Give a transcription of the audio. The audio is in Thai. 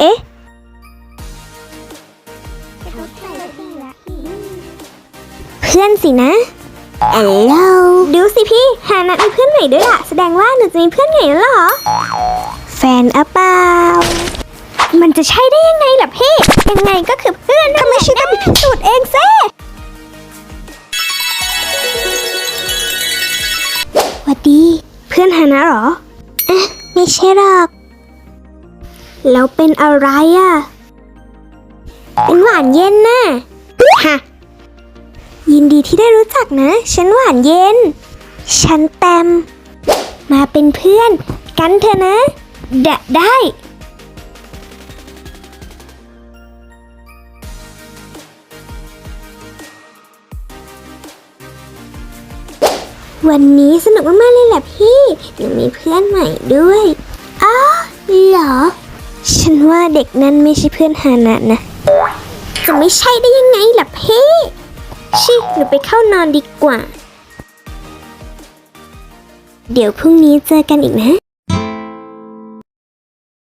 เอ๊ะเพื่อนสินะแอลโลดูสิพี่ฮานะมีเพื่อนใหม่ด้วยล่ะ แสดงว่าหนูจะมีเพื่อนใหม่แล้วเหรอ แฟนอะเปล่า มันจะใช่ได้ยังไงล่ะพี่ ยังไงก็คือเพื่อนทำไมฉันต้องไปพิสูจน์เองเซ่หวัดดี เพื่อนฮานะเหรอ เอ๊ะ ไม่ใช่หรอก แล้วเป็นอะไรอะ เป็นหวานเย็นน่ะฮะยินดีที่ได้รู้จักนะ ฉันหวานเย็น ฉันแตม มาเป็นเพื่อนกันเถอะนะดะได้ วันนี้สนุกมากๆเลยแหละพี่หนูมีเพื่อนใหม่ด้วยอ๋อเหรอ ฉันว่าเด็กนั้นไม่ใช่เพื่อนฮานะนะ จะไม่ใช่ได้ยังไงล่ะเพ่ชิหนูไปเข้านอนดีกว่า เดี๋ยวพรุ่งนี้เจอกันอีกนะ